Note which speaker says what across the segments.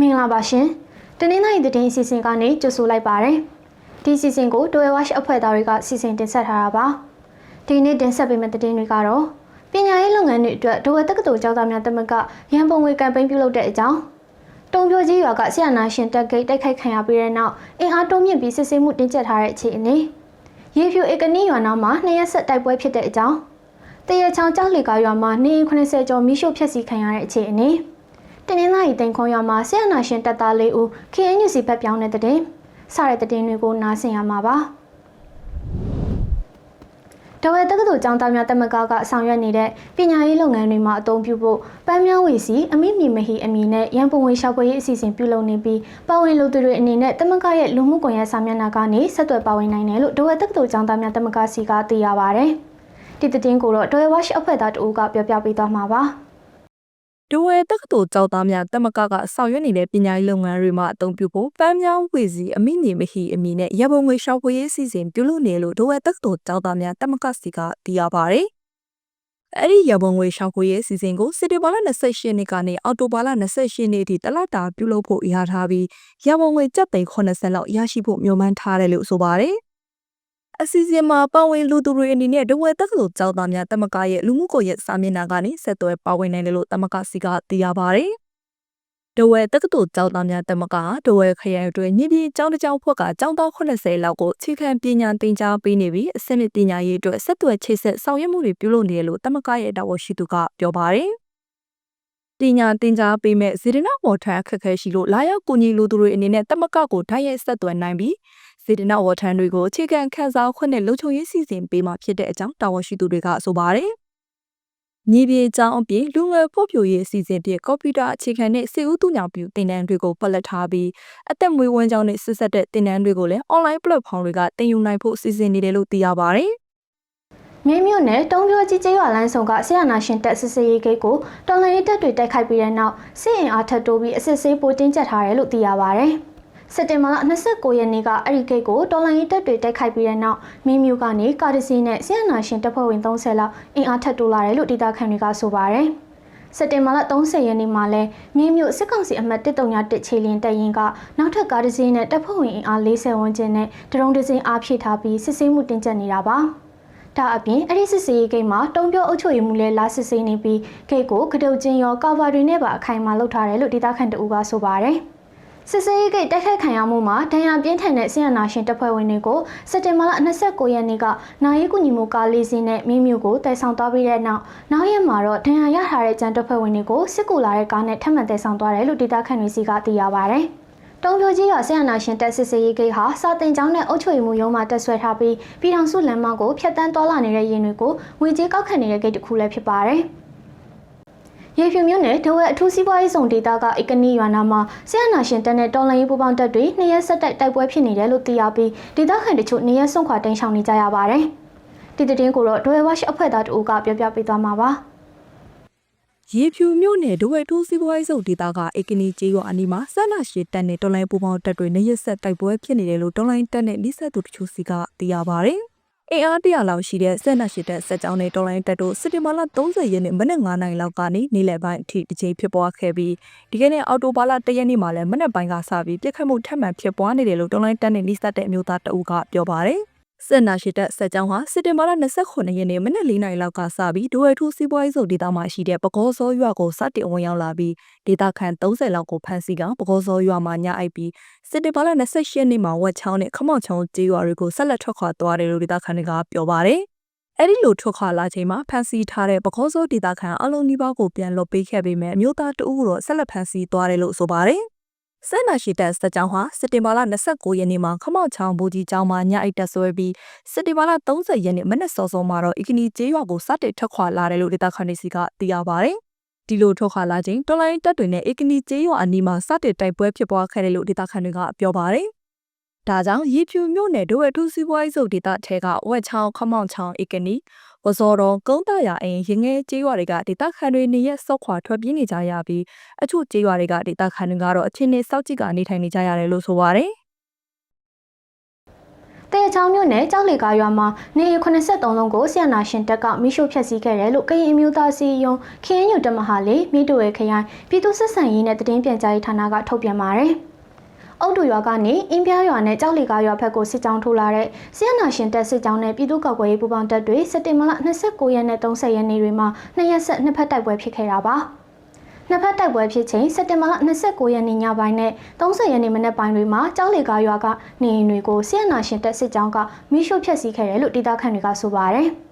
Speaker 1: မင်္ဂလာပါရှင်တနင်္လာရီသတင်းအစီအစဉ်ကနေကြိုဆိုလိုက်ပါရယ်ဒီအစီအစဉ်ကိုတွဲဝါရှအဖွဲ့သားတွေကစီစဉ်တင်ဆက်ထားတာပါဒီနေ့တင်ဆက်ပေးမယ့်သတင်းတွေကတော့ပညာရေးလုပ်ငန်းတွေအတွက်ဒဝဲတက္ကသိုလ်ကျောင်းသားများတမကရန်ပုံငွေကမ်ပိန်းပြုလုပ်တဲ့အကြောင်းတုံပြိုကြီးရွာကဆရာနာရှင်တက်ဂိတ်တိုက်ခိုက်ခံရပြီးတဲ့နောက်အင်အားတိုးမြင့်ပြီးစစ်ဆေးမှုတင်းကျပ်ထားတဲ့အခြေအနေရေဖြူဧကနီရွာနာမှာနှစ်ရက်ဆက်တိုက်ပွဲဖြစ်တဲ့အကြောင်းတရချောင်းကျောင်းလေကားရွာမှာနေအိမ်80ကျော်မိရှို့ဖျက်ဆီးခံရတဲ့အခြေအနေ တနင်္လာရီတင်ခွန်ရွာမှာဆရာနာရှင်တပ်သားလေးဦး KNU စီဘက်ပြောင်းတဲ့တဲ့တင်စတဲ့တဲ့တင်တွေကိုနားဆင်ရမှာပါတဝဲတက္ကသိုလ်ကျောင်းသားများတက်မကကဆောင်ရွက်နေတဲ့ပညာရေးလုပ်ငန်းတွေမှာအသုံးပြုဖို့ပန်းမြောင်းဝေစီအမိမြေမဟီအမည်နဲ့ရန်ပုံငွေရှောက်ပွဲရေးအစီအစဉ်ပြုလုပ်နေပြီးပါဝင်လူသူတွေအနေနဲ့တက်မကရဲ့လူမှုကွန်ရက်စာမျက်နှာကနေဆက်သွယ်ပါဝင်နိုင်တယ်လို့တဝဲတက္ကသိုလ်ကျောင်းသားများတက်မကစီကသိရပါဗျ။ဒီတဲ့တင်ကိုတော့တဝဲဝါရှ်အဖွဲ့သားတဦးကပြောပြပေးသွားမှာပါ။
Speaker 2: ဒဝဲတက္ကသိုလ်ကျောင်းသားများတမကကဆောင်ရွက်နေတဲ့ပညာရေးလုပ်ငန်းတွေမှာအသုံးပြုဖို့ပန်းမြောင်းဝေစီအမိနေမဟီအမည်နဲ့ရပုံငွေရှောက်ဖွေရေးစီစဉ်ပြုလုပ်နေလို့ဒဝဲတက္ကသိုလ်ကျောင်းသားများတမကစီကသိရပါဗျ။အဲ့ဒီရပုံငွေရှောက်ဖွေရေးစီစဉ်ကိုစက်တင်ဘာလ28ရက်နေ့ကနေအောက်တိုဘာလ28ရက်နေ့ထိတလတာပြုလုပ်ဖို့ရထားပြီးရပုံငွေကျပ်သိန်း80လောက်ရရှိဖို့မျှော်မှန်းထားတယ်လို့ဆိုပါတယ်။ အစီအစဉ်မှာပါဝင်လူသူတွေအနေနဲ့ဒဝဲတက္ကသိုလ်ကျောင်းသားများတမကရဲ့လူမှုကွန်ရက်စာမျက်နှာကနေဆက်သွယ်ပါဝင်နိုင်တယ်လို့တမကစီကသိရပါတယ်။ဒဝဲတက္ကသိုလ်ကျောင်းသားများတမကဒဝဲခရိုင်အတွင်းညပြည်ကျောင်းတစ်ကျောင်းဖွဲ့ကကျောင်းသား80လောက်ကိုအခြေခံပညာသင်ကြားပေးနေပြီးအဆင့်မြင့်ပညာရေးအတွက်ဆက်သွယ်ချိတ်ဆက်ဆောင်ရွက်မှုတွေပြုလုပ်နေတယ်လို့တမကရဲ့တာဝန်ရှိသူကပြောပါတယ်။ပညာသင်ကြားပေးမဲ့ဇေဒနာပေါ်ထံအခက်အခဲရှိလို့လာရောက်ကူညီလူသူတွေအနေနဲ့တမကကိုဓာတ်ရိုက်ဆက်သွယ်နိုင်ပြီး စေတနာဝထန်တွေကိုအခြေခံခန်းစားခွင့်နဲ့လုံခြုံရေးစီစဉ်ပေးမှာဖြစ်တဲ့အကြောင်းတာဝန်ရှိသူတွေကဆိုပါတယ်။ညီပြေကျောင်းအပြင်လူငယ်ဖို့ပြိုရေးအစီအစဉ်ဖြင့်ကွန်ပျူတာအခြေခံနဲ့စေဦးသူညောင်ပြူသင်တန်းတွေကိုပတ်လက်ထားပြီးအသက်မွေးဝမ်းကြောင်းနဲ့ဆက်ဆက်တဲ့သင်တန်းတွေကိုလည်း online platform တွေကတင်ယူနိုင်ဖို့စီစဉ်နေတယ်လို့သိရပါတယ်။
Speaker 1: မင်းမြို့နယ်တုံးပြိုကြီးကျေးရွာလမ်းဆောင်ကဆရာနာရှင်တက်စစ်စေးရေးဂိတ်ကိုတော်လှန်ရေးတပ်တွေတိုက်ခိုက်ပြီးတဲ့နောက်စစ်အင်အားထပ်တိုးပြီးအစစ်ဆေးပိုတင်းကျပ်ထားတယ်လို့သိရပါဗျ။ စက်တင်ဘာလ29ရက်နေ့ကအဲ့ဒီဂိတ်ကိုတော်လှန်ရေးတပ်တွေတိုက်ခိုက်ပြီးတဲ့နောက်မင်းမြို့ကနေကာဒစီနဲ့ဆရာနာရှင်တပ်ဖွဲ့ဝင်30လောက်အင်အားထပ်တိုးလာတယ်လို့ဒေသခံတွေကဆိုပါဗျ။စက်တင်ဘာလ30ရက်နေ့မှာလဲမြင်းမြို့စစ်ကောင်စီအမှတ်131ခြေလင်းတပ်ရင်ကနောက်ထပ်ကားတစ်စီးနဲ့တပ်ဖွဲ့ဝင်အင်အား40ဝန်းကျင်နဲ့ဒရုန်းတစ်စင်းအားဖြည့်ထားပြီးစစ်ဆေးမှုတင်ကျပ်နေတာပါ။ဒါအပြင်အဲ့ဒီစစ်စေးရေးဂိတ်မှာတုံးပြောအုပ်ချုပ်ရေးမှုလဲလာစစ်ဆေးနေပြီးဂိတ်ကိုကတုတ်ချင်းရောကာဗာတွေနဲ့ပါအခိုင်အမာလုပ်ထားတယ်လို့ဒေသခံတအူးကဆိုပါတယ်။ စစ်စေးရေးဂိတ်တိုက်ခိုက်ခံရမှုမှာဒဏ်ရာပြင်းထန်တဲ့ဆီယနာရှင်တပ်ဖွဲ့ဝင်တွေကိုစက်တင်ဘာလ29ရက်နေ့ကနိုင်ရေးကူညီမှုကားလေးစင်းနဲ့မင်းမျိုးကိုတိုက်ဆောင်သွားပြီးတဲ့နောက်နောက်ရက်မှာတော့ဒဏ်ရာရထားတဲ့ကြံတပ်ဖွဲ့ဝင်တွေကိုစစ်ကူလာတဲ့ကားနဲ့ထပ်မံတိုက်ဆောင်သွားတယ်လို့ဒေသခံတွေစီကသိရပါဗျ။တုံးပြိုကြီးရဆရာနာရှင်တက်စစ်စေးရေးဂိတ်ဟာစာတင်ကျောင်းနဲ့အုပ်ချုပ်ရေးမှုရုံးမှတက်ဆွဲထားပြီးပြည်ထောင်စုလမ်းမကိုဖျက်တမ်းတော်လာနေတဲ့ရင်တွေကိုငွေကြေးကောက်ခံနေတဲ့ဂိတ်တစ်ခုလည်းဖြစ်ပါတယ်။ ရေဖြူမြို့နယ်ဒဝဲအထူးစီးပွားရေးဆောင်ဒေသကအကနီရွာနာမှာဆရာနာရှင်တပ်နဲ့တော်လိုင်းရေးပူးပေါင်းတပ်တွေနှစ်ရက်ဆက်တိုက်တိုက်ပွဲဖြစ်နေတယ်လို့သိရပြီးဒေသခံတချို့နေရက်ဆုံးခွာတိမ်းရှောင်နေကြရပါတယ်။ဒီတဲ့တင်ကိုတော့ဒဝဲဝါရှ်အဖွဲ့သားတို့ကပြောပြပေးသွားမှာပါ။
Speaker 2: ရေဖြူမြို့နယ်ဒဝဲတိုးစီးပွားရေးစုပ်ဒေသကအေကနီကျေးရွာအနီးမှာဆက်လက်ရှိတက်တဲ့တော်လိုင်းပူပေါင်းတပ်တွေနေရက်ဆက်တိုက်ပွဲဖြစ်နေတယ်လို့တော်လိုင်းတပ်နဲ့နှိစက်သူတချို့စီကသိရပါဗျ။ အင်အားတရာလောက်ရှိတဲ့ဆက်နက်ရှိတဲ့ဆက်ကြောင်းနဲ့တော်လိုင်းတပ်တို့စက်တင်ဘာလ30ရက်နေ့မနက်9:00နာရီလောက်ကနေနေ့လယ်ပိုင်းအထိတစ်ချိန်ဖြစ်ပွားခဲ့ပြီးဒီကနေ့အော်တိုဘာလ1ရက်နေ့မှာလည်းမနက်ပိုင်းကစပြီးပြစ်ခတ်မှုထပ်မံဖြစ်ပွားနေတယ်လို့တော်လိုင်းတပ်နဲ့နှိစက်တဲ့အမျိုးသားတအုပ်ကပြောပါတယ်။ ဆက်နာရှိတဲ့ဆက်ကြောင်းဟာစက်တင်ဘာလ29ရက်နေ့မနက်4နာရီလောက်ကစပြီးဒိုဝဲထူစီးပွားရေးစုပ်ဒေသမှာရှိတဲ့ပကောစောရွာကိုစတင်ဝင်ရောက်လာပြီးဒေသခံ30လောက်ကိုဖမ်းဆီးကပကောစောရွာမှာညအိုက်ပြီးစစ်တေဘာလ28ရက်နေ့မှာဝက်ချောင်းနဲ့ခမောက်ချောင်းကျေးရွာတွေကိုဆက်လက်ထွက်ခွာသွားတယ်လို့ဒေသခံတွေကပြောပါတယ်။အဲ့ဒီလိုထွက်ခွာလာချိန်မှာဖမ်းဆီးထားတဲ့ပကောစောဒေသခံအလုံးနီးပါးကိုပြန်လွတ်ပေးခဲ့ပေမဲ့အမျိုးသားတဦးတော့ဆက်လက်ဖမ်းဆီးသွားတယ်လို့ဆိုပါတယ်။ ဆန္ဒရှိတဲ့စက်ကြောင်းဟာစက်တင်ဘာလ29ရက်နေ့မှာခမောက်ချောင်းဘူကြီးကျောင်းမှာညအိတ်တက်ဆွဲပြီးစက်တင်ဘာလ30ရက်နေ့မနက်စောစောမှာတော့အီကနီကျေးရွာကိုစတင်ထွက်ခွာလာတယ်လို့ဒေသခံတွေစီကသိရပါတယ်။ဒီလိုထွက်ခွာလာချိန်တော်လိုင်းတပ်တွေနဲ့အီကနီကျေးရွာအနီးမှာစတင်တိုက်ပွဲဖြစ်ပွားခဲ့တယ်လို့ဒေသခံတွေကပြောပါတယ်။ ဒါကြောင့်ရေဖြူမြို့နယ်ဒိုဝဲထူးစီးပွားရေးစုပ်ဒေသထဲကဝက်ချောင်းခမောက်ချောင်းအီကနီဝဇော်တော်ကုန်းတရအိမ်ရင်ငယ်ကျေးရွာတွေကဒေသခံတွေနေရက်ဆော့ခွာထွက်ပြေးနေကြရပြီးအချို့ကျေးရွာတွေကဒေသခံတွေကတော့အချင်းနဲ့စောက်ကြည့်ကနေထိုင်နေကြရတယ်လို့ဆိုပါတယ်
Speaker 1: တရချောင်းမြို့နယ်ကြောက်လေကားရွာမှာနေရ83လုံးကိုဆီယနာရှင်တပ်ကမိရှို့ဖျက်ဆီးခဲ့တယ်လို့ကရင်အမျိုးသားစီယုံခင်းညူတမဟာလေးမိတို့ရဲ့ခရိုင်ပြည်သူ့ဆက်ဆံရေးနဲ့တည်င်းပြန်ကြားရေးဌာနကထုတ်ပြန်ပါတယ်။ အုတ်တူရွာကနေအင်းပြားရွာနဲ့ကြောက်လေကားရွာဘက်ကိုစစ်ကြောင်းထိုးလာတဲ့ဆီယနာရှင်တပ်စစ်ကြောင်းနဲ့ပြည်သူ့ကောက်ကွယ်ရေးပူးပေါင်းတပ်တွေစက်တင်ဘာလ29ရက်နဲ့30ရက်နေ့တွေမှာနှစ်ရက်ဆက်နှစ်ဖက်တိုက်ပွဲဖြစ်ခဲ့တာပါ။နှစ်ဖက်တိုက်ပွဲဖြစ်ချိန်စက်တင်ဘာလ29ရက်နေ့ညပိုင်းနဲ့30ရက်နေ့မနက်ပိုင်းတွေမှာကြောက်လေကားရွာကနေအိမ်တွေကိုဆီယနာရှင်တပ်စစ်ကြောင်းကမိရှို့ဖျက်ဆီးခဲ့တယ်လို့ဒေသခံတွေကဆိုပါတယ်။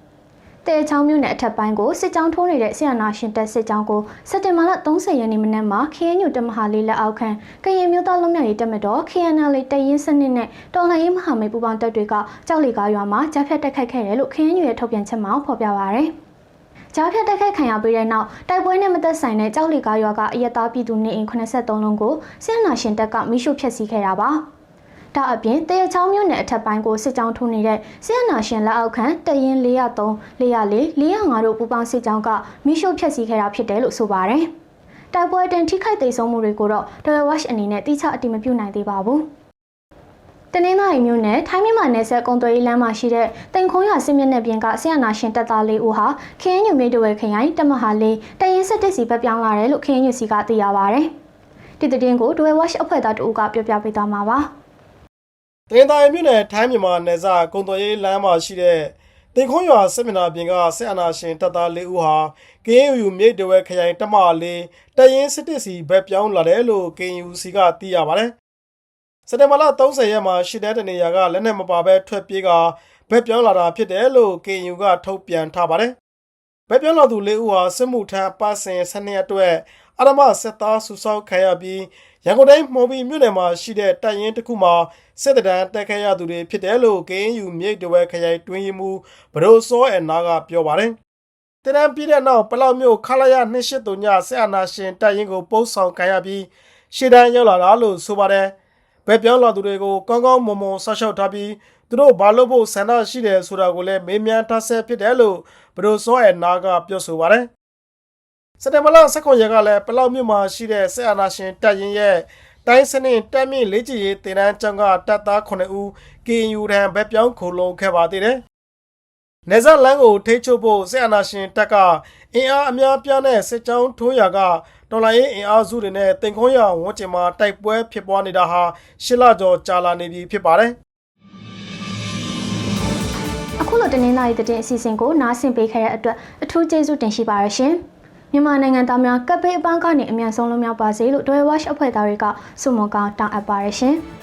Speaker 1: တဲချောင်းမြို့နယ်အထက်ပိုင်းကိုစစ်ကြောင်းထိုးနေတဲ့ဆီယနာရှင်တပ်စစ်ကြောင်းကိုစက်တင်ဘာလ30ရက်နေ့မနက်မှာ KNU တမဟာလေးလက်အောက်ခံကရင်မျိုးသားလုံးမြောက်ရေးတပ်မတော် KNL တရင်စနစ်နဲ့တော်လှန်ရေးမဟာမိတ်ပူးပေါင်းတပ်တွေကကြောက်လေကားရွာမှာကြားဖြတ်တိုက်ခိုက်ခဲ့တယ်လို့ KNU ရဲ့ထုတ်ပြန်ချက်မှာဖော်ပြပါရယ်။ကြားဖြတ်တိုက်ခိုက်ခံရပြီးတဲ့နောက်တိုက်ပွဲနဲ့မသက်ဆိုင်တဲ့ကြောက်လီကားရွာကအရက်သားပြည်သူနေအိမ်83လုံးကိုဆီယနာရှင်တပ်ကမိရှုဖျက်ဆီးခဲ့တာပါ။ ဒါအပြင်တရချောင်းမြို့နယ်အထက်ပိုင်းကိုစစ်ကြောင်းထိုးနေတဲ့ဆီယနာရှင်လက်အောက်ခံတရင်403 404 405တို့ပူးပေါင်းစစ်ကြောင်းကမိရှုဖျက်ဆီးခဲ့တာဖြစ်တယ်လို့ဆိုပါတယ်။တိုက်ပွဲတင်ထိခိုက်ဒေဆုံးမှုတွေကိုတော့ Dell Watch အနေနဲ့တိကျအတိမပြုနိုင်သေးပါဘူး။တနင်္လာရီမြို့နယ်ထိုင်းမြန်မာနယ်စပ်ကုံသွေးလမ်းမှာရှိတဲ့တင်ခုံးရစစ်မျက်နှာပြင်ကဆီယနာရှင်တပ်သားလေးဦးဟာခင်းညူမြေတဝဲခရိုင်တမဟာလေးတရင်ဆက်တစ်စီဘက်ပြောင်းလာတယ်လို့ခင်းညူစီကသိရပါဗျ။ဒီသတင်းကိုဒွေဝက်အဖွဲ့သားတို့ကပြောပြပေးသွားမှာပါ။
Speaker 3: တင်တိုင်းမြို့နယ်ထိုင်းမြန်မာနယ်စပ်ကုံတော်ရေးလမ်းမှာရှိတဲ့တင်ခွန်းရွာစစ်မျက်နှာပြင်ကဆက်အနာရှင်တပ်သား၄ဦးဟာ KNU မြိတ်တဝဲခရိုင်တမလေးတရင်စစ်တစ်စီဘက်ပြောင်းလာတယ်လို့ KNU စီကသိရပါတယ်။စက်တင်ဘာလ30ရက်မှာရှစ်တဲ့တနေရာကလက်နက်မပါဘဲထွက်ပြေးကဘက်ပြောင်းလာတာဖြစ်တယ်လို့ KNU ကထုတ်ပြန်ထားပါတယ်။ ဘက်ပြောင်းလာသူ၄ဦးဟာစစ်မှုထမ်းပတ်စဉ်စနစ်အတွက်အရမစစ်သားစုဆောက်ခံရပြီးရန်ကုန်တိုင်းမော်ဘီမြို့နယ်မှာရှိတဲ့တပ်ရင်းတစ်ခုမှာစစ်တမ်းတက်ခဲ့ရသူတွေဖြစ်တယ်လို့ KNU မြိတ်တဝဲခရိုင်တွင်းရင်မူဘရိုစောအနာကပြောပါတယ်။တရန်ပြည်တဲ့နောက်ပလောက်မြို့ခလာရ283ညဆက်အနာရှင်တပ်ရင်းကိုပို့ဆောင်ခံရပြီးရှေ့တန်းရောက်လာတာလို့ဆိုပါတယ်။ဘယ်ပြောင်းလာသူတွေကိုကောင်းကောင်းမွန်မွန်ဆောက်ရှောက်ထားပြီး သူတို့ဘာလို့ဖို့ဆန္ဒရှိတယ်ဆိုတာကိုလည်းမေးမြန်းထားဆဲဖြစ်တယ်လို့ဘရိုစောအနာကပြောဆိုပါတယ်။စက်တင်ဘာလ19ရက်ကလည်းပလောက်မြို့မှာရှိတဲ့ဆက်အာနာရှင်တပ်ရင်းရဲ့တိုင်းစနစ်တက်မြင့်လေးကြီးရေးတင်တန်းကျောင်းကတပ်သား9ဦး KNU ထံဘက်ပြောင်းခိုလုံခဲ့ပါသေးတယ်။နေဇလန်ကိုထိချုပ်ဖို့ဆက်အာနာရှင်တပ်ကအင်အားအများပြားနဲ့စစ်ကြောင်းထိုးရာကတော်လိုင်းအင်အားစုတွေနဲ့တင်ခွန်းရဝန်းကျင်မှာတိုက်ပွဲဖြစ်ပွားနေတာဟာရှစ်လကျော်ကြာလာနေပြီဖြစ်ပါတယ်။
Speaker 1: အခုလိုတနင်္လာရီသတင်းအစီအစဉ်ကိုနားဆင်ပေးခဲ့တဲ့အတွက်အထူးကျေးဇူးတင်ရှိပါရရှင်။မြန်မာနိုင်ငံသားများကပ်ပေးအပန်းကနေအမြန်ဆုံးလွန်မြောက်ပါစေလို့ Dwell Watch အဖွဲ့သားတွေကဆုမွန်ကောင်းတောင်းအပ်ပါရရှင်။